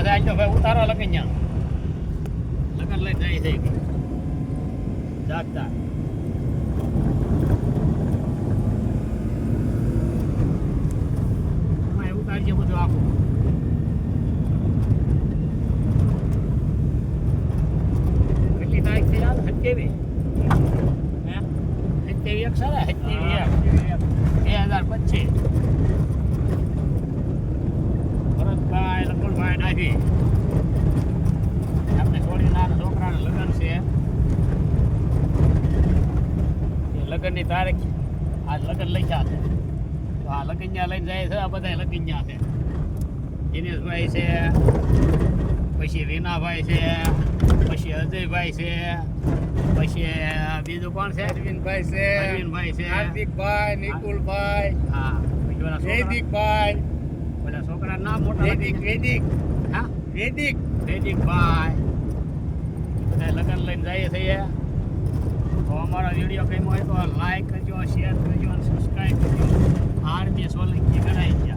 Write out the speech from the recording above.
લગન્યા લગન લઈ જાય છે. જાગતા કાઢજે બધું આખું. કેટલી તારીખ થઈ આવે સત્યાવી હે? સત્યાવી એક સારા સત્યાવી એક. બે હજાર પચીસ. નાખી આપણે થોડી ના છોકરાના લગ્ન છે. એ લગ્નની તારીખ આજ લગ્ન લખ્યા છે. તો આ લગ્ન્યા લઈને જાય છે આ બધા લગ્ન્યા છે. દિનેશભાઈ છે પછી રીનાભાઈ છે પછી અજયભાઈ છે પછી બીજું કોણ છે? અરવિંદભાઈ છે અરવિંદભાઈ છે. હાર્દિકભાઈ નિકુલભાઈ હા પછી બધા છોકરા બધા છોકરા નામ મોટા વૈદિક લખી વૈદિક વૈદિક ભાઈ બધા લગ્ન લઈને જઈએ છીએ. તો અમારો વીડિયો ગમ્યો હોય તો લાઈક કરજો શેર કરજો અને સબસ્ક્રાઈબ કરજો. આરતી સોલંકી ગણાઈ ગયા